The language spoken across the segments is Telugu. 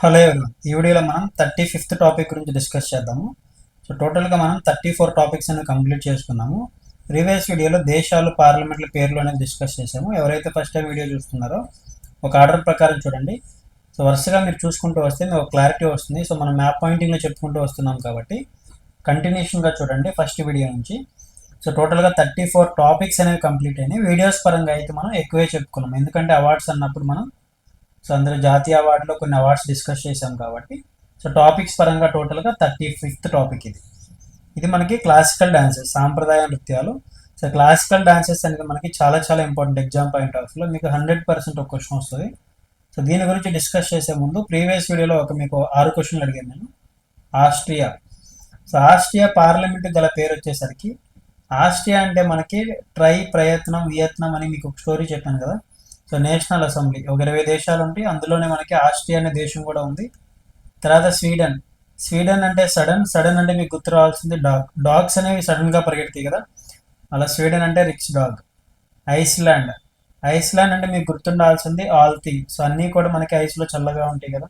హలో ఈ వీడియోలో మనం థర్టీ ఫిఫ్త్ టాపిక్ గురించి డిస్కస్ చేద్దాము. సో టోటల్గా మనం థర్టీ ఫోర్ టాపిక్స్ అనేవి కంప్లీట్ చేసుకున్నాము. ప్రీవియస్ వీడియోలో దేశాలు పార్లమెంట్ల పేర్లు అనేది డిస్కస్ చేసాము ఎవరైతే ఫస్ట్ టైం వీడియో చూస్తున్నారో ఒక ఆర్డర్ ప్రకారం చూడండి. సో వరుసగా మీరు చూసుకుంటూ వస్తే మీకు ఒక క్లారిటీ వస్తుంది. సో మనం మ్యాప్ పాయింటింగ్లో చెప్పుకుంటూ వస్తున్నాం కాబట్టి కంటిన్యూషన్గా చూడండి ఫస్ట్ వీడియో నుంచి. సో టోటల్గా థర్టీ ఫోర్ టాపిక్స్ అనేవి కంప్లీట్ అయినాయి. వీడియోస్ పరంగా అయితే మనం ఎక్కువే చెప్పుకున్నాం. ఎందుకంటే అవార్డ్స్ అన్నప్పుడు మనం సో అందులో జాతీయ అవార్డులో కొన్ని అవార్డ్స్ డిస్కస్ చేసాం కాబట్టి సో టాపిక్స్ పరంగా టోటల్గా థర్టీ ఫిఫ్త్ టాపిక్ ఇది. ఇది మనకి క్లాసికల్ డాన్సెస్ సాంప్రదాయ నృత్యాలు. సో క్లాసికల్ డాన్సెస్ అనేది మనకి చాలా చాలా ఇంపార్టెంట్ ఎగ్జామ్ పాయింట్ ఆఫ్లో మీకు హండ్రెడ్ పర్సెంట్ ఒక క్వశ్చన్ వస్తుంది. సో దీని గురించి డిస్కస్ చేసే ముందు ప్రీవియస్ వీడియోలో ఒక మీకు ఆరు క్వశ్చన్లు అడిగాను నేను. ఆస్ట్రియా. సో ఆస్ట్రియా పార్లమెంటు గల పేరు వచ్చేసరికి ఆస్ట్రియా అంటే మనకి ట్రై ప్రయత్నం వియత్నం అని మీకు ఒక స్టోరీ చెప్పాను కదా. సో నేషనల్ అసెంబ్లీ ఒక ఇరవై దేశాలు ఉంటాయి అందులోనే మనకి ఆస్ట్రియా అనే దేశం కూడా ఉంది. తర్వాత స్వీడన్. స్వీడన్ అంటే సడన్. సడన్ అంటే మీకు గుర్తు రావాల్సింది డాగ్. డాగ్స్ అనేవి సడన్గా పరిగెడతాయి కదా. అలా స్వీడన్ అంటే రిచ్ డాగ్. ఐస్లాండ్. ఐస్లాండ్ అంటే మీకు గుర్తుండాల్సింది ఆల్తీ సో అన్నీ కూడా మనకి ఐస్లో చల్లగా ఉంటాయి కదా.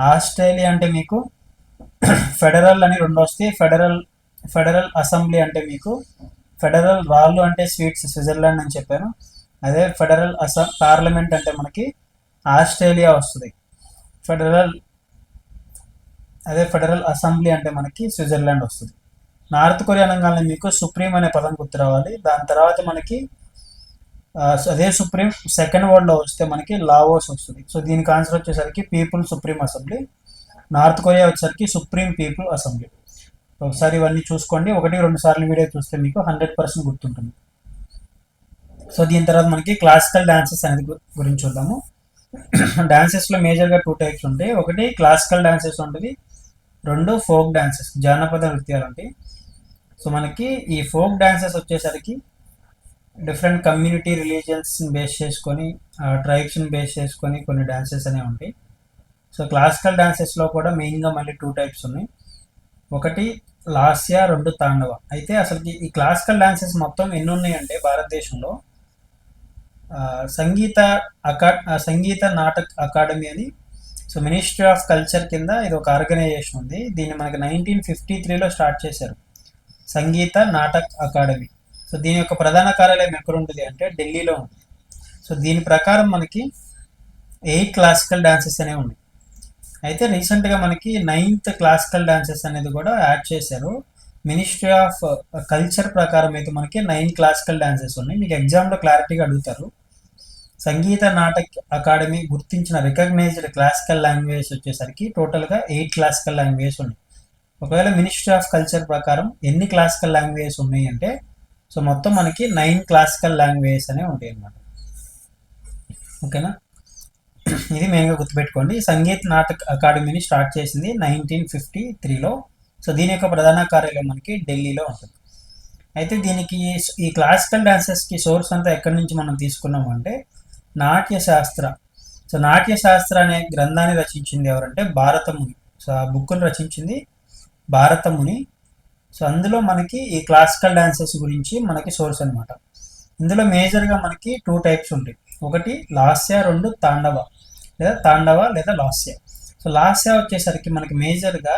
ఆస్ట్రేలియా అంటే మీకు ఫెడరల్ అని రెండు వస్తాయి. ఫెడరల్ ఫెడరల్ అసెంబ్లీ అంటే మీకు ఫెడరల్ రాళ్ళు అంటే స్వీట్స్ స్విట్జర్లాండ్ అని చెప్పాను. అదే ఫెడరల్ అస పార్లమెంట్ అంటే మనకి ఆస్ట్రేలియా వస్తుంది. ఫెడరల్ అదే ఫెడరల్ అసెంబ్లీ అంటే మనకి స్విట్జర్లాండ్ వస్తుంది. నార్త్ కొరియా అనగానే మీకు సుప్రీం అనే పదం గుర్తు రావాలి దాని తర్వాత మనకి అదే సుప్రీం సెకండ్ వరల్డ్లో వస్తే మనకి లావోస్ వస్తుంది. సో దీనికి ఆన్సర్ వచ్చేసరికి people supreme assembly North Korea వచ్చేసరికి సుప్రీం పీపుల్ అసెంబ్లీ. ఒకసారి ఇవన్నీ చూసుకోండి. ఒకటి రెండు సార్లు వీడియో చూస్తే మీకు హండ్రెడ్ పర్సెంట్ గుర్తుంటుంది. సో దీని తర్వాత మనకి క్లాసికల్ డాన్సెస్ అనేది గురించి చూద్దాము. డాన్సెస్లో మేజర్గా టూ టైప్స్ ఉంటాయి. ఒకటి క్లాసికల్ డాన్సెస్ ఉంటుంది. రెండు ఫోక్ డాన్సెస్ జానపద నృత్యాలు ఉంటాయి. సో మనకి ఈ ఫోక్ డాన్సెస్ వచ్చేసరికి డిఫరెంట్ కమ్యూనిటీ రిలీజియన్స్ బేస్ చేసుకొని ట్రైబ్స్ని బేస్ చేసుకొని కొన్ని డాన్సెస్ అనేవి ఉంటాయి. సో క్లాసికల్ డాన్సెస్లో కూడా మెయిన్గా మళ్ళీ టూ టైప్స్ ఉన్నాయి. ఒకటి లాస్య రెండు తాండవ. అయితే అసలుకి ఈ క్లాసికల్ డాన్సెస్ మొత్తం ఎన్ని ఉన్నాయంటే భారతదేశంలో సంగీత అకా సంగీత నాటక్ అకాడమీ అని. సో మినిస్ట్రీ ఆఫ్ కల్చర్ కింద ఇది ఒక ఆర్గనైజేషన్ ఉంది. దీన్ని మనకి నైన్టీన్ ఫిఫ్టీ త్రీలో స్టార్ట్ చేశారు. సంగీత నాటక్ అకాడమీ. సో దీని యొక్క ప్రధాన కార్యాలయం ఎక్కడ ఉంటుంది అంటే ఢిల్లీలో ఉంది. సో దీని ప్రకారం మనకి ఎయిట్ క్లాసికల్ డాన్సెస్ అనేవి ఉన్నాయి అయితే రీసెంట్గా మనకి నైన్త్ క్లాసికల్ డాన్సెస్ అనేది కూడా యాడ్ చేశారు. మినిస్ట్రీ ఆఫ్ కల్చర్ ప్రకారం అయితే మనకి నైన్ క్లాసికల్ డాన్సెస్ ఉన్నాయి. మీకు ఎగ్జామ్లో క్లారిటీగా అడుగుతారు. సంగీత నాటక్ అకాడమీ గుర్తించిన రికగ్నైజ్డ్ క్లాసికల్ లాంగ్వేజ్ వచ్చేసరికి టోటల్గా ఎయిట్ క్లాసికల్ లాంగ్వేజ్ ఉన్నాయి. ఒకవేళ మినిస్ట్రీ ఆఫ్ కల్చర్ ప్రకారం ఎన్ని క్లాసికల్ లాంగ్వేజెస్ ఉన్నాయి అంటే సో మొత్తం మనకి నైన్ క్లాసికల్ లాంగ్వేజెస్ అనేవి ఉంటాయి అన్నమాట. ఓకేనా? ఇది మెయిన్గా గుర్తుపెట్టుకోండి. సంగీత్ నాటక్ అకాడమీని స్టార్ట్ చేసింది నైన్టీన్ ఫిఫ్టీ త్రీలో సో దీని యొక్క ప్రధాన కార్యాలయం మనకి ఢిల్లీలో ఉంటుంది. అయితే దీనికి ఈ క్లాసికల్ డాన్సెస్కి సోర్స్ అంతా ఎక్కడి నుంచి మనం తీసుకున్నాం అంటే నాట్య శాస్త్ర సో నాట్య శాస్త్ర అనే గ్రంథాన్ని రచించింది ఎవరంటే భారతముని. సో ఆ బుక్ను రచించింది భారతముని. సో అందులో మనకి ఈ క్లాసికల్ డాన్సెస్ గురించి మనకి సోర్స్ అన్నమాట. ఇందులో మేజర్గా మనకి టూ టైప్స్ ఉంటాయి. ఒకటి లాస్య రెండు తాండవ. లేదా తాండవ లేదా లాస్య. సో లాస్య వచ్చేసరికి మనకి మేజర్గా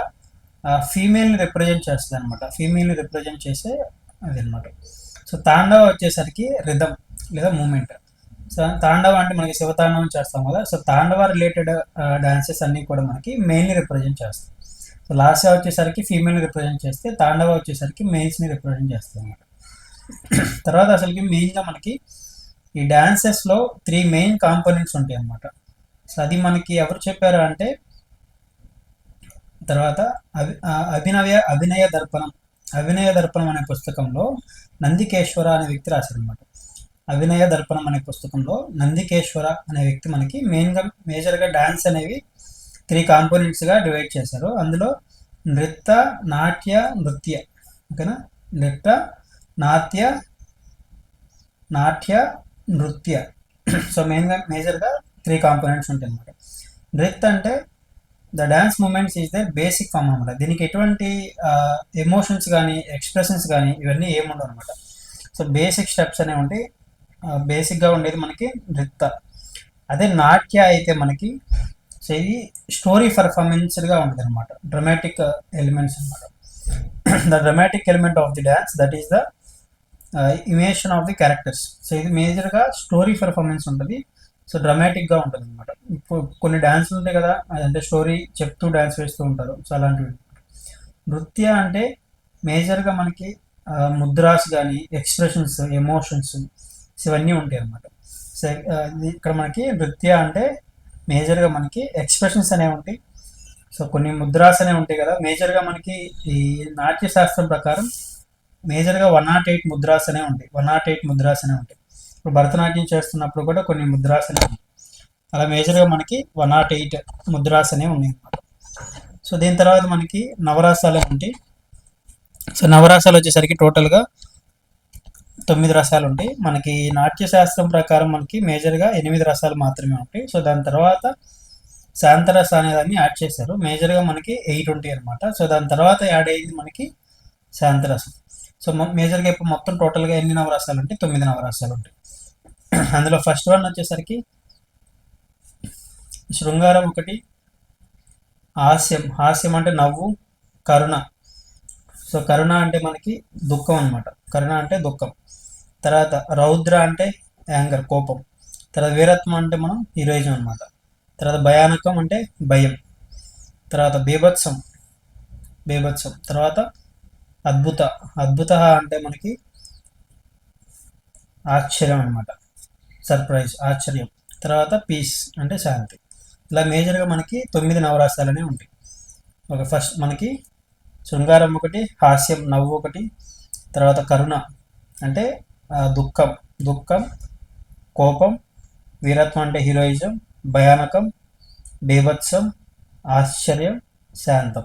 ఫీమేల్ని రిప్రజెంట్ చేస్తుంది అనమాట ఫీమేల్ని రిప్రజెంట్ చేసే అది అనమాట సో తాండవ వచ్చేసరికి రిధమ్ లేదా మూమెంట్ సో తాండవ అంటే మనకి శివతాండవం చేస్తాం కదా. సో తాండవ రిలేటెడ్ డాన్సెస్ అన్నీ కూడా మనకి మెయిన్లీ రిప్రజెంట్ చేస్తాం. సో లాస్య వచ్చేసరికి ఫీమేల్ని రిప్రజెంట్ చేస్తే తాండవ వచ్చేసరికి మెయిల్స్ని రిప్రజెంట్ చేస్తాం అనమాట తర్వాత అసలుకి మెయిన్గా మనకి ఈ డాన్సెస్లో త్రీ మెయిన్ కాంపోనెంట్స్ ఉంటాయి అన్నమాట. సో అది మనకి ఎవరు చెప్పారు అంటే తర్వాత అభి ఆ, అభినయ అభినయ దర్పణం అభినయ దర్పణం అనే పుస్తకంలో నందికేశ్వర అనే వ్యక్తి రాశారనమాట అభినయ దర్పణం అనే పుస్తకంలో నందికేశ్వర అనే వ్యక్తి మనకి మెయిన్గా మేజర్గా డ్యాన్స్ అనేవి త్రీ కాంపోనెంట్స్గా డివైడ్ చేశారు. అందులో నృత్య నాట్య నృత్య. ఓకేనా? నృత్య నాట్య నాట్య నృత్య. సో మెయిన్గా మేజర్గా త్రీ కాంపోనెంట్స్ ఉంటాయి అన్నమాట. నృత్య అంటే the dance movements is the basic form అనమాట దీనికి ఎటువంటి ఎమోషన్స్ కానీ ఎక్స్ప్రెషన్స్ కానీ ఇవన్నీ ఏముండవు అనమాట సో బేసిక్ స్టెప్స్ అనేవి ఉంటాయి. బేసిక్గా ఉండేది మనకి నృత్య. అదే నాట్య అయితే మనకి సో ఇది స్టోరీ పర్ఫార్మెన్స్గా ఉంటుంది అనమాట డ్రమాటిక్ ఎలిమెంట్స్ అనమాట the dramatic element of the dance that is the imitation of the characters so ఇది మేజర్గా స్టోరీ పర్ఫార్మెన్స్ ఉంటుంది. సో డ్రమాటిక్గా ఉంటుంది అనమాట ఇప్పుడు కొన్ని డ్యాన్సులు ఉంటాయి కదా అంటే స్టోరీ చెప్తూ డ్యాన్స్ వేస్తూ ఉంటారు. సో అలాంటివి. నృత్య అంటే మేజర్గా మనకి ముద్రాస్ కానీ ఎక్స్ప్రెషన్స్ ఎమోషన్స్ ఇవన్నీ ఉంటాయి అన్నమాట. సో ఇక్కడ మనకి నృత్య అంటే మేజర్గా మనకి ఎక్స్ప్రెషన్స్ అనేవి ఉంటాయి. సో కొన్ని ముద్రాస్ అనేవి ఉంటాయి కదా మేజర్గా మనకి ఈ నాట్య శాస్త్రం ప్రకారం మేజర్గా వన్ నాట్ ఎయిట్ ముద్రాస్ అనేవి ఉంటాయి. వన్ నాట్ ఎయిట్ ముద్రాస్ అనేవి ఉంటాయి. ఇప్పుడు భరతనాట్యం చేస్తున్నప్పుడు కూడా కొన్ని ముద్రాస్ అనేవి ఉంటాయి. అలా మేజర్గా మనకి వన్ నాట్ ఎయిట్ ముద్రాస్ అనేవి ఉన్నాయి అన్నమాట. సో దీని తర్వాత మనకి నవరాసాలు ఉంటాయి. సో నవరాసాలు వచ్చేసరికి టోటల్గా తొమ్మిది రసాలు ఉంటాయి. మనకి నాట్య శాస్త్రం ప్రకారం మనకి మేజర్గా ఎనిమిది రసాలు మాత్రమే ఉంటాయి. సో దాని తర్వాత శాంతరస అనేదాన్ని యాడ్ చేశారు. మేజర్గా మనకి ఎయిట్ ఉంటాయి అనమాట సో దాని తర్వాత యాడ్ అయ్యింది మనకి శాంతరసం సో మేజర్గా ఇప్పుడు మొత్తం టోటల్గా ఎన్ని నవరసాలు ఉంటాయి? తొమ్మిది నవరసాలు ఉంటాయి. అందులో ఫస్ట్ వన్ వచ్చేసరికి శృంగారం ఒకటి హాస్యం. హాస్యం అంటే నవ్వు కరుణ. సో కరుణ అంటే మనకి దుఃఖం అనమాట కరుణ అంటే దుఃఖం. తర్వాత రౌద్ర అంటే యాంగర్ కోపం. తర్వాత వీరత్వం అంటే మనం హీరోయిజం అనమాట తర్వాత భయానకం అంటే భయం. తర్వాత బీభత్సం. బీభత్సం. తర్వాత అద్భుత. అద్భుత అంటే మనకి ఆశ్చర్యం అనమాట సర్ప్రైజ్ ఆశ్చర్యం. తర్వాత పీస్ అంటే శాంతి. ఇలా మేజర్గా మనకి తొమ్మిది నవరాశాలనే ఉంటాయి. ఒక ఫస్ట్ మనకి శృంగారం ఒకటి హాస్యం నవ్వు ఒకటి తర్వాత కరుణ అంటే దుఃఖం. దుఃఖం కోపం వీరత్వం అంటే హీరోయిజం భయానకం బీభత్సం ఆశ్చర్యం శాంతం.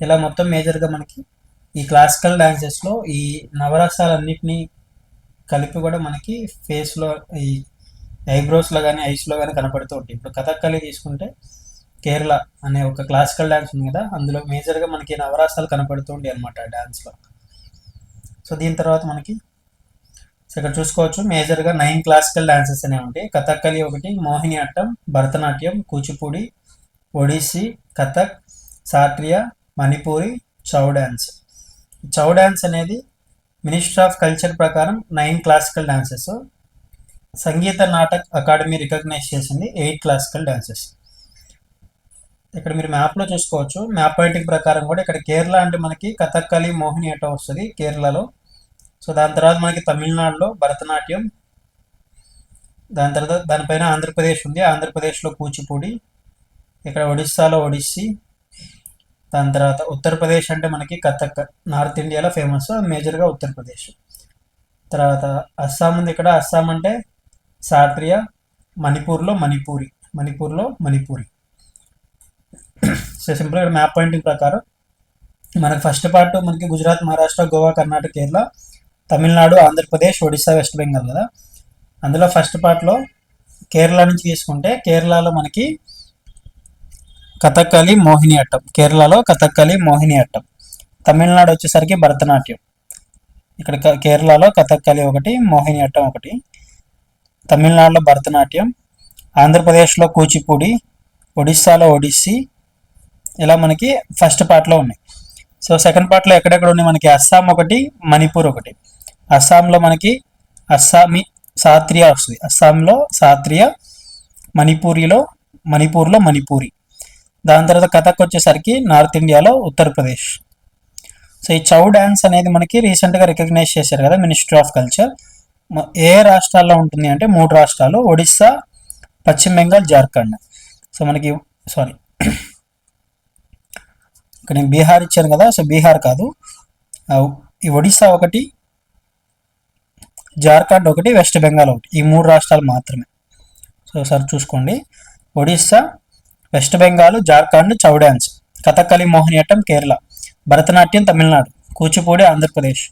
ఇలా మొత్తం మేజర్గా మనకి ఈ క్లాసికల్ డ్యాన్సెస్లో ఈ నవరసాలన్నింటినీ కలిపి కూడా మనకి ఫేస్లో ఈ ఐబ్రోస్లో కానీ ఐస్లో కానీ కనపడుతూ ఉంటాయి. ఇప్పుడు కథక్కలి తీసుకుంటే కేరళ అనే ఒక క్లాసికల్ డ్యాన్స్ ఉంది కదా అందులో మేజర్గా మనకి నవరాసాలు కనపడుతూ ఉంటాయి అనమాట డ్యాన్స్లో సో దీని తర్వాత మనకి సో ఇక్కడ చూసుకోవచ్చు మేజర్గా నైన్ క్లాసికల్ డాన్సెస్ అనేవి ఉంటాయి. కథక్కలి ఒకటి మోహిని అట్టం భరతనాట్యం కూచిపూడి ఒడిస్సీ కథక్ సాత్రియ మణిపూరి చౌ డ్యాన్స్ చౌ డ్యాన్స్ అనేది మినిస్ట్రీ ఆఫ్ కల్చర్ ప్రకారం nine classical dances Sangeet Natak academy recognise చేసింది ఎయిట్ క్లాసికల్ డాన్సెస్ ఇక్కడ మీరు మ్యాప్లో చూసుకోవచ్చు. మ్యాప్ పాయింటింగ్ ప్రకారం కూడా ఇక్కడ కేరళ అంటే మనకి కథక్కలి మోహిని అట్టం వస్తుంది కేరళలో. సో దాని తర్వాత మనకి తమిళనాడులో భరతనాట్యం దాని తర్వాత దానిపైన ఆంధ్రప్రదేశ్ ఉంది. ఆంధ్రప్రదేశ్లో కూచిపూడి ఇక్కడ ఒడిస్సాలో ఒడిస్సీ దాని తర్వాత ఉత్తరప్రదేశ్ అంటే మనకి కథక్ నార్త్ ఇండియాలో ఫేమస్ మేజర్గా ఉత్తరప్రదేశ్. తర్వాత అస్సాం ఉంది ఇక్కడ. అస్సాం అంటే సాట్రియా మణిపూర్లో మణిపూరి మణిపూర్లో మణిపూరి. సో సింపుల్ ఇక్కడ మ్యాప్ పాయింటింగ్ ప్రకారం మనకి ఫస్ట్ పార్ట్ మనకి గుజరాత్ మహారాష్ట్ర గోవా కర్ణాటక కేరళ తమిళనాడు ఆంధ్రప్రదేశ్ ఒడిస్సా వెస్ట్ బెంగాల్ కదా. అందులో ఫస్ట్ పార్ట్లో కేరళ నుంచి తీసుకుంటే కేరళలో మనకి కథక్కలి మోహిని అట్టం. కేరళలో కథక్కలి మోహిని అట్టం. తమిళనాడు వచ్చేసరికి భరతనాట్యం. ఇక్కడ కేరళలో కథక్కలి ఒకటి మోహిని అట్టం ఒకటి. తమిళనాడులో భరతనాట్యం. ఆంధ్రప్రదేశ్లో కూచిపూడి. ఒడిస్సాలో ఒడిస్సీ. ఇలా మనకి ఫస్ట్ పార్ట్లో ఉన్నాయి. సో సెకండ్ పార్ట్లో ఎక్కడెక్కడ ఉన్నాయి? మనకి అస్సాం ఒకటి మణిపూర్ ఒకటి. అస్సాంలో మనకి అస్సామీ సాత్రియా వస్తుంది. అస్సాంలో సాత్రియా మణిపూరిలో మణిపూర్లో మణిపూరి. దాని తర్వాత కథక్ వచ్చేసరికి నార్త్ ఇండియాలో ఉత్తరప్రదేశ్. సో ఈ చౌ డ్యాన్స్ అనేది మనకి రీసెంట్గా రికగ్నైజ్ చేశారు కదా మినిస్ట్రీ ఆఫ్ కల్చర్. ఏ రాష్ట్రాల్లో ఉంటుంది అంటే మూడు రాష్ట్రాలు ఒడిస్సా పశ్చిమ బెంగాల్ జార్ఖండ్. సో మనకి సారీ. ఇక్కడ నేను బీహార్ ఇచ్చాను కదా సో బీహార్ కాదు. ఈ ఒడిస్సా ఒకటి జార్ఖండ్ ఒకటి వెస్ట్ బెంగాల్ ఒకటి. ఈ మూడు రాష్ట్రాలు మాత్రమే. సో సార్ చూసుకోండి. Odisha west Bengal Jharkhand Chhau dance Kathakali Mohiniyattam Kerala. Bharatanatyam Tamil Nadu. Kuchipudi Andhra Pradesh.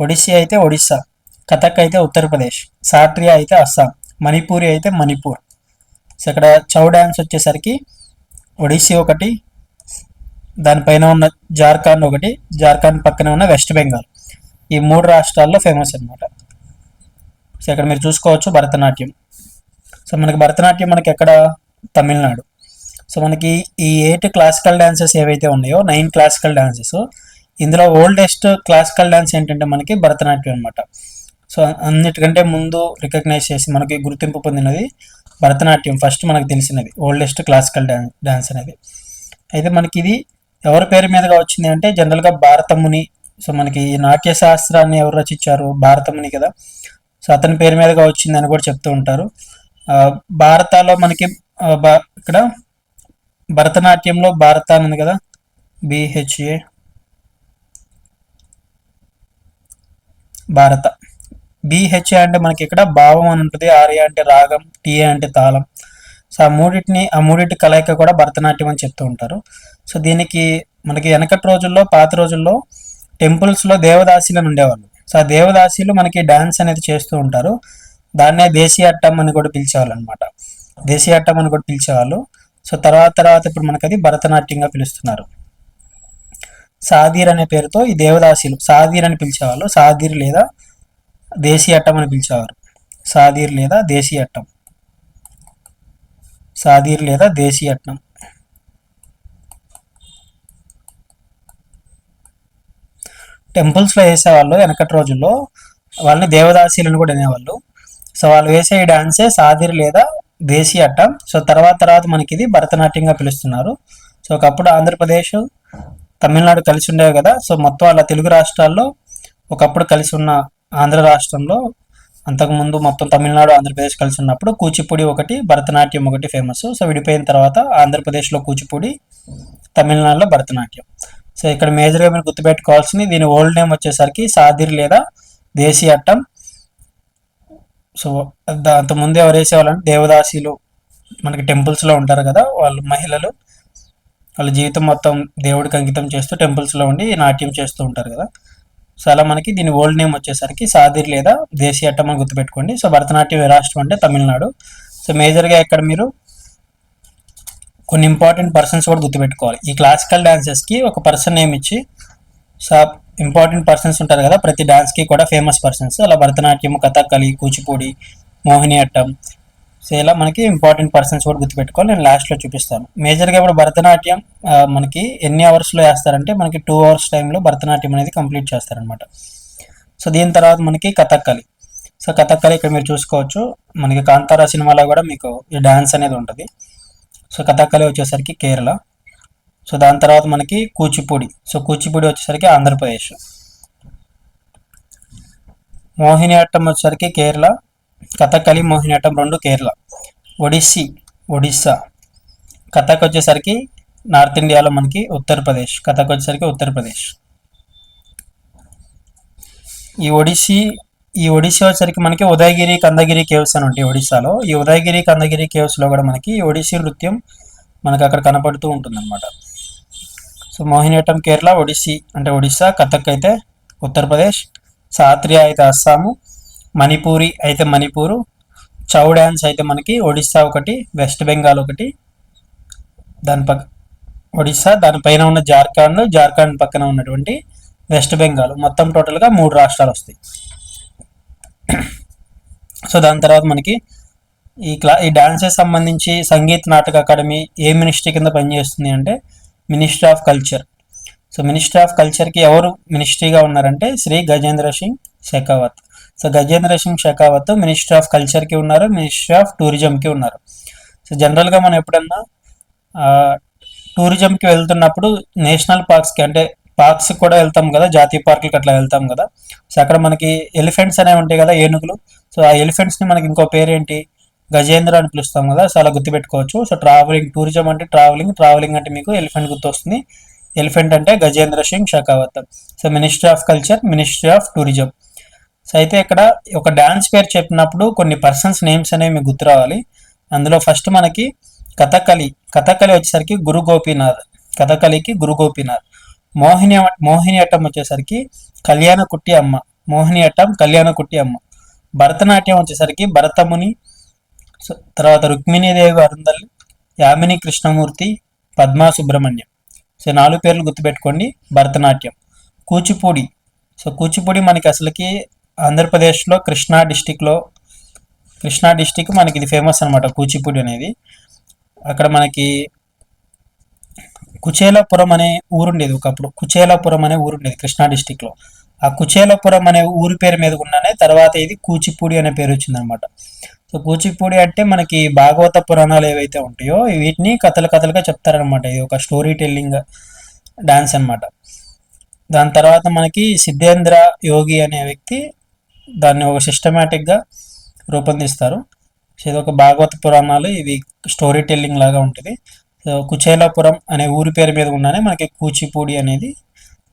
Odissi అయితే ఒడిస్సా. కథక్ అయితే ఉత్తరప్రదేశ్. సాట్రియా అయితే అస్సాం. మణిపూరి అయితే మణిపూర్. సో ఇక్కడ చౌ డ్యాన్స్ వచ్చేసరికి ఒడిస్సీ ఒకటి దానిపైన ఉన్న జార్ఖండ్ ఒకటి జార్ఖండ్ పక్కన ఉన్న వెస్ట్ బెంగాల్. ఈ మూడు రాష్ట్రాల్లో ఫేమస్ అన్నమాట. సో ఇక్కడ మీరు చూసుకోవచ్చు భరతనాట్యం. సో మనకి భరతనాట్యం మనకి ఎక్కడ? తమిళనాడు. సో మనకి ఈ ఎయిట్ క్లాసికల్ డాన్సెస్ ఏవైతే ఉన్నాయో నైన్ క్లాసికల్ డాన్సెస్ ఇందులో ఓల్డెస్ట్ క్లాసికల్ డాన్స్ ఏంటంటే మనకి భరతనాట్యం అనమాట సో అన్నిటికంటే ముందు రికగ్నైజ్ చేసి మనకి గుర్తింపు పొందినది భరతనాట్యం. ఫస్ట్ మనకు తెలిసినది ఓల్డెస్ట్ క్లాసికల్ డాన్స్ డాన్స్ అనేది. అయితే మనకి ఇది ఎవరి పేరు మీదుగా వచ్చింది అంటే జనరల్గా భారతముని. సో మనకి ఈ నాట్య శాస్త్రాన్ని ఎవరు రచించారు? భారతముని కదా. సో అతని పేరు మీదుగా వచ్చింది అని కూడా చెప్తూ ఉంటారు. భారతలో మనకి ఇక్కడ భరతనాట్యంలో భారత అని ఉంది కదా బిహెచ్ఏ భారత. బిహెచ్ఏ అంటే మనకి ఇక్కడ భావం అని ఉంటుంది. ఆర్య అంటే రాగం టీఏ అంటే తాళం. సో ఆ మూడింటిని ఆ మూడింటి కలయిక కూడా భరతనాట్యం అని చెప్తూ ఉంటారు. సో దీనికి మనకి వెనకటి రోజుల్లో పాత రోజుల్లో టెంపుల్స్లో దేవదాసీలను ఉండేవాళ్ళు. సో ఆ దేవదాసీలు మనకి డ్యాన్స్ అనేది చేస్తూ ఉంటారు. దాన్నే దేశీయట్టం అని కూడా పిలిచేవాళ్ళు అనమాట దేశీయట్టం అని కూడా పిలిచేవాళ్ళు. సో తర్వాత తర్వాత ఇప్పుడు మనకి అది భరతనాట్యంగా పిలుస్తున్నారు. సాదీర్ అనే పేరుతో ఈ దేవదాసీలు సాదీర్ అని పిలిచేవాళ్ళు. సాదీర్ లేదా దేశీయ అట్టం అని పిలిచేవారు. సాదీర్ లేదా దేశీయ అట్టం. సాదీర్ లేదా దేశీయ టెంపుల్స్లో వేసేవాళ్ళు వెనకటి రోజుల్లో. వాళ్ళని దేవదాసీలను కూడా అనేవాళ్ళు సో వాళ్ళు వేసే ఈ డాన్సే సాదిర్ లేదా దేశీయ అట్ట సో తర్వాత తర్వాత మనకి ఇది భరతనాట్యంగా పిలుస్తున్నారు. సో ఒకప్పుడు ఆంధ్రప్రదేశ్ తమిళనాడు కలిసి ఉండేవి కదా. సో మొత్తం అలా తెలుగు రాష్ట్రాల్లో ఒకప్పుడు కలిసి ఉన్న ఆంధ్ర రాష్ట్రంలో అంతకుముందు మొత్తం తమిళనాడు ఆంధ్రప్రదేశ్ కలిసి ఉన్నప్పుడు కూచిపూడి ఒకటి భరతనాట్యం ఒకటి ఫేమస్. సో విడిపోయిన తర్వాత ఆంధ్రప్రదేశ్లో కూచిపూడి తమిళనాడులో భరతనాట్యం. సో ఇక్కడ మేజర్గా మీరు గుర్తుపెట్టుకోవాల్సింది దీని ఓల్డ్ నేమ్ వచ్చేసరికి సాదిర్ లేదా దేశీ అట్టం. సో అంత ముందు ఎవరు వేసేవాళ్ళంటే దేవదాసీలు మనకి టెంపుల్స్లో ఉంటారు కదా వాళ్ళు మహిళలు. వాళ్ళ జీవితం మొత్తం దేవుడికి అంకితం చేస్తూ టెంపుల్స్లో ఉండి నాట్యం చేస్తూ ఉంటారు కదా. సో అలా మనకి దీని ఓల్డ్ నేమ్ వచ్చేసరికి సాదిర్ లేదా దేశీయ అట్టం అని గుర్తుపెట్టుకోండి. సో భరతనాట్యం ఏ రాష్ట్రం అంటే తమిళనాడు. సో మేజర్గా ఇక్కడ మీరు కొన్ని ఇంపార్టెంట్ పర్సన్స్ కూడా గుర్తుపెట్టుకోవాలి. ఈ క్లాసికల్ డాన్సెస్కి ఒక పర్సన్ నేమ్ ఇచ్చి సో ఇంపార్టెంట్ పర్సన్స్ ఉంటారు కదా ప్రతి డాన్స్కి కూడా ఫేమస్ పర్సన్స్ అలా భరతనాట్యం కథకళి కూచిపూడి మోహిని అట్టం. సో ఇలా మనకి ఇంపార్టెంట్ పర్సన్స్ కూడా గుర్తుపెట్టుకోవాలి. నేను లాస్ట్లో చూపిస్తాను. మేజర్గా ఇప్పుడు భరతనాట్యం మనకి ఎన్ని అవర్స్లో వేస్తారంటే మనకి టూ అవర్స్ టైంలో భరతనాట్యం అనేది కంప్లీట్ చేస్తారనమాట సో దీని తర్వాత మనకి కథక్కలి సో కథక్కలి ఇక్కడ మీరు చూసుకోవచ్చు. మనకి కాంతారా సినిమాలో కూడా మీకు ఈ డ్యాన్స్ అనేది ఉంటుంది. సో కథాకళి వచ్చేసరికి కేరళ. సో దాని తర్వాత మనకి కూచిపూడి. సో కూచిపూడి వచ్చేసరికి ఆంధ్రప్రదేశ్. మోహిని వచ్చేసరికి కేరళ. కథకళి మోహిని రెండు కేరళ. ఒడిస్సీ ఒడిస్సా. కథక్ వచ్చేసరికి నార్త్ ఇండియాలో మనకి ఉత్తరప్రదేశ్. కథకు వచ్చేసరికి ఉత్తరప్రదేశ్. ఈ ఒడిస్సీ ఈ ఒడిస్సా వచ్చరికి మనకి ఉదయగిరి కందగిరి కేవ్స్ అని ఉంటాయి ఒడిస్సాలో ఈ ఉదయగిరి కందగిరి కేవ్స్లో కూడా మనకి ఒడిశీ ఒడిస్సీ నృత్యం మనకి అక్కడ కనపడుతూ ఉంటుంది అనమాట సో మోహినియట్టం కేరళ ఒడిస్సీ అంటే ఒడిస్సా కథక్ అయితే ఉత్తరప్రదేశ్ సాత్రియా అయితే అస్సాము మణిపూరి అయితే మణిపూరు చౌ డ్యాన్స్ అయితే మనకి ఒడిస్సా ఒకటి వెస్ట్ బెంగాల్ ఒకటి దాని పక్క ఒడిస్సా దానిపైన ఉన్న జార్ఖండ్ జార్ఖండ్ పక్కన ఉన్నటువంటి వెస్ట్ బెంగాల్. మొత్తం టోటల్గా మూడు రాష్ట్రాలు వస్తాయి. సో దాని తర్వాత మనకి ఈ క్లా ఈ డాన్సెస్ సంబంధించి సంగీత్ నాటక అకాడమీ ఏ మినిస్ట్రీ కింద పనిచేస్తుంది అంటే ministry of culture. So ministry of కల్చర్కి ఎవరు మినిస్ట్రీగా ఉన్నారంటే Shri Gajendra Singh Shekhawat. So Gajendra Singh Shekhawat ministry of కల్చర్కి ఉన్నారు మినిస్ట్రీ ఆఫ్ టూరిజంకి ఉన్నారు. సో జనరల్గా మనం ఎప్పుడన్నా టూరిజంకి వెళ్తున్నప్పుడు నేషనల్ పార్క్స్కి అంటే పార్క్స్ కూడా వెళ్తాం కదా జాతీయ పార్కులకి అట్లా వెళ్తాం కదా. సో అక్కడ మనకి ఎలిఫెంట్స్ అనేవి ఉంటాయి కదా ఏనుగులు. సో ఆ ఎలిఫెంట్స్ని మనకి ఇంకో పేరేంటి? గజేంద్ర అని పిలుస్తాం కదా సో అలా గుర్తుపెట్టుకోవచ్చు. సో ట్రావెలింగ్ టూరిజం అంటే ట్రావెలింగ్ ట్రావెలింగ్ అంటే మీకు ఎలిఫెంట్ గుర్తొస్తుంది. ఎలిఫెంట్ అంటే Gajendra Singh Shekhawat so ministry of culture ministry of tourism so అయితే ఇక్కడ ఒక డ్యాన్స్ పేరు చెప్పినప్పుడు కొన్ని పర్సన్స్ నేమ్స్ అనేవి మీకు గుర్తు రావాలి. అందులో ఫస్ట్ మనకి కథకళి. కథకళి వచ్చేసరికి గురు గోపీనాథ్. కథకళికి గురు గోపీనాథ్. మోహిని మోహిని అట్టం వచ్చేసరికి కళ్యాణ కుట్టి అమ్మ. మోహిని అట్టం కళ్యాణ కుట్టి అమ్మ. భరతనాట్యం వచ్చేసరికి భరతముని సో తర్వాత రుక్మిణీదేవి అరుందల్ యామిని కృష్ణమూర్తి పద్మా సుబ్రహ్మణ్యం సో నాలుగు పేర్లు గుర్తుపెట్టుకోండి భరతనాట్యం. కూచిపూడి. సో కూచిపూడి మనకి అసలుకి ఆంధ్రప్రదేశ్లో కృష్ణా డిస్టిక్లో కృష్ణా డిస్టిక్ మనకి ఇది ఫేమస్ అనమాట కూచిపూడి అనేది. అక్కడ మనకి కుచేలాపురం అనే ఊరుండేది ఒకప్పుడు. కుచేలాపురం అనే ఊరుండేది కృష్ణా డిస్టిక్లో. ఆ కుచేలాపురం అనే ఊరి పేరు మీద ఉన్నానే తర్వాత ఇది కూచిపూడి అనే పేరు వచ్చిందనమాట. సో కూచిపూడి అంటే మనకి భాగవత పురాణాలు ఏవైతే ఉంటాయో వీటిని కథలు కథలుగా చెప్తారనమాట. ఇది ఒక స్టోరీ టెల్లింగ్ డాన్స్ అనమాట దాని తర్వాత మనకి సిద్ధేంద్ర యోగి అనే వ్యక్తి దాన్ని ఒక సిస్టమేటిక్గా రూపొందిస్తారు. సో ఇది ఒక భాగవత పురాణాలు ఇవి స్టోరీ టెల్లింగ్ లాగా ఉంటుంది. కుచేలాపురం అనే ఊరి పేరు మీద ఉన్నానే మనకి కూచిపూడి అనేది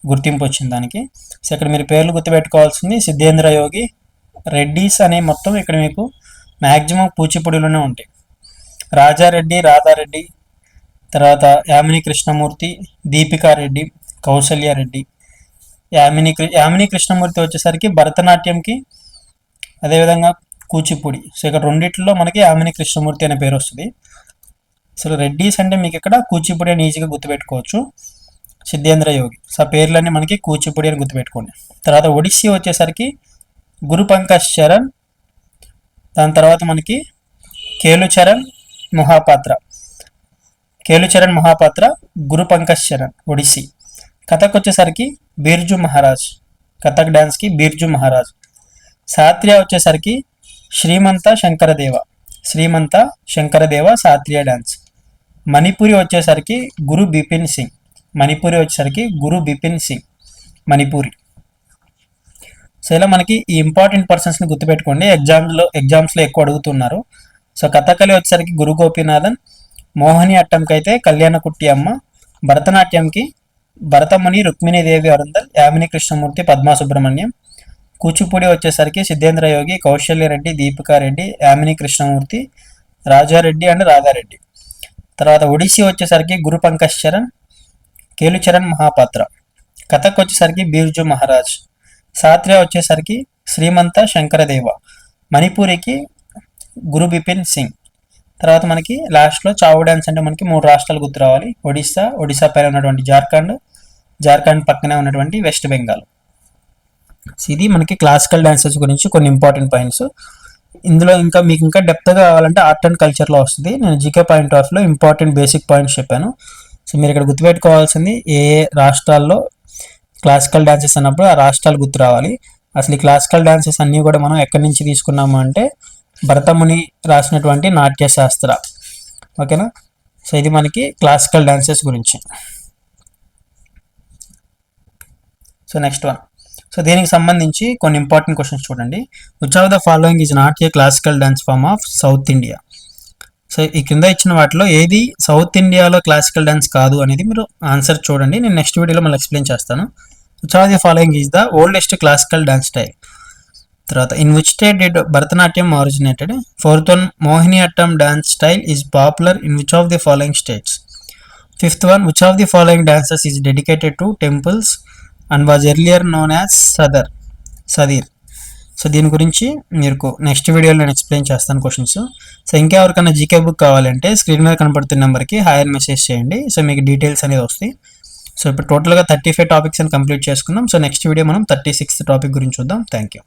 గుర్తింపు వచ్చింది దానికి. సో ఇక్కడ మీరు పేర్లు గుర్తుపెట్టుకోవాల్సింది సిద్ధేంద్ర యోగి రెడ్డిస్ అనే మొత్తం ఇక్కడ మీకు మ్యాక్సిమం కూచిపూడిలోనే ఉంటాయి. రాజారెడ్డి రాధారెడ్డి తర్వాత యామిని కృష్ణమూర్తి దీపికా రెడ్డి రెడ్డి. యామిని కృ- యామిని కృష్ణమూర్తి వచ్చేసరికి భరతనాట్యంకి అదేవిధంగా కూచిపూడి. సో ఇక్కడ రెండిట్లో మనకి యామిని కృష్ణమూర్తి అనే పేరు వస్తుంది. అసలు రెడ్డీస్ అంటే మీకు ఇక్కడ కూచిపూడి అని ఈజీగా గుర్తుపెట్టుకోవచ్చు. సిద్ధేంద్ర యోగి. సో పేర్లన్నీ మనకి కూచిపూడి అని గుర్తుపెట్టుకోండి. తర్వాత ఒడిస్సీ వచ్చేసరికి గురు పంకజ్ చరణ్. దాని తర్వాత మనకి కేలుచరణ్ మొహాపాత్ర. కేలుచరణ్ మొహాపాత్ర గురు పంకజ్ చరణ్ ఒడిస్సీ. కథక్ వచ్చేసరికి బీర్జు మహారాజ్. కథక్ డ్యాన్స్కి బీర్జు మహారాజ్. సాత్రియ వచ్చేసరికి శ్రీమంత శంకరదేవ. శ్రీమంత శంకరదేవ సాత్రియ డ్యాన్స్ మణిపురి వచ్చేసరికి గురు బిపిన్ సింగ్. మణిపురి వచ్చేసరికి గురు బిపిన్ సింగ్. మణిపూరి. సో ఇలా మనకి ఈ ఇంపార్టెంట్ పర్సన్స్ని గుర్తుపెట్టుకోండి. ఎగ్జామ్స్లో ఎగ్జామ్స్లో ఎక్కువ అడుగుతున్నారు. సో కథకళి వచ్చేసరికి గురు గోపీనాథన్ మోహిని అట్టంకి అయితే కళ్యాణకుట్టి అమ్మ భరతనాట్యంకి భరతముని రుక్మిణీదేవి అరుందల్ యామిని కృష్ణమూర్తి పద్మా సుబ్రహ్మణ్యం కూచిపూడి వచ్చేసరికి సిద్ధేంద్ర యోగి కౌశల్య రెడ్డి దీపికా రెడ్డి యామిని కృష్ణమూర్తి రాజారెడ్డి అండ్ రాధారెడ్డి తర్వాత ఒడిస్సీ వచ్చేసరికి గురు పంకజ్ చరణ్ కేలుచరణ్ మహాపాత్ర. కథక్ వచ్చేసరికి బీర్జు మహారాజ్. సాత్రియ వచ్చేసరికి శ్రీమంత శంకరదేవ. మణిపూరికి గురు బిపిన్ సింగ్. తర్వాత మనకి లాస్ట్లో చావు డ్యాన్స్ అంటే మనకి మూడు రాష్ట్రాలు గుర్తు రావాలి. ఒడిస్సా ఒడిస్సా పైన ఉన్నటువంటి జార్ఖండ్ జార్ఖండ్ పక్కనే ఉన్నటువంటి వెస్ట్ బెంగాల్. ఇది మనకి క్లాసికల్ డాన్సెస్ గురించి కొన్ని ఇంపార్టెంట్ పాయింట్స్ ఇందులో ఇంకా మీకు ఇంకా డెప్త్గా కావాలంటే ఆర్ట్ అండ్ కల్చర్లో వస్తుంది. నేను జీకే పాయింట్ ఆఫ్లో ఇంపార్టెంట్ బేసిక్ పాయింట్స్ చెప్పాను. సో మీరు ఇక్కడ గుర్తుపెట్టుకోవాల్సింది ఏ ఏ రాష్ట్రాల్లో క్లాసికల్ డాన్సెస్ అన్నప్పుడు ఆ రాష్ట్రాలు గుర్తు రావాలి. అసలు ఈ క్లాసికల్ డాన్సెస్ అన్నీ కూడా మనం ఎక్కడి నుంచి తీసుకున్నాము అంటే భరతముని రాసినటువంటి నాట్యశాస్త్ర ఓకేనా సో ఇది మనకి క్లాసికల్ డాన్సెస్ గురించి. సో నెక్స్ట్ వన్ సో దీనికి సంబంధించి కొన్ని ఇంపార్టెంట్ క్వశ్చన్స్ చూడండి. Which of the following is not a classical dance form of south India so ఈ కింద ఇచ్చిన వాటిలో ఏది సౌత్ ఇండియాలో క్లాసికల్ డాన్స్ కాదు అనేది మీరు ఆన్సర్ చూడండి. నేను నెక్స్ట్ వీడియోలో మళ్ళీ ఎక్స్ప్లెయిన్ చేస్తాను. Which of the following is the oldest classical dance style తర్వాత in which state did Bharatanatyam originated fourth one Mohini Attam dance style is popular in which of the following states fifth one which of the following dances is dedicated to temples and was earlier known as Sadar Sadir so దీని గురించి మీకు నెక్స్ట్ వీడియోలో నేను ఎక్స్ప్లెయిన్ చేస్తాను క్వశ్చన్స్ సో ఇంకా ఎవరికైనా జీకే బుక్ కావాలంటే స్క్రీన్ మీద కనపడుతున్న నెంబర్కి హాయర్ మెసేజ్ చేయండి. సో మీకు డీటెయిల్స్ అనేది వస్తాయి. సో ఇప్పుడు టోటల్గా థర్టీ ఫైవ్ టాపిక్స్ అని కంప్లీట్ చేసుకున్నాం. సో నెక్స్ట్ వీడియో మనం థర్టీ సిక్స్త్ టాపిక్ గురించి చూద్దాం. Thank you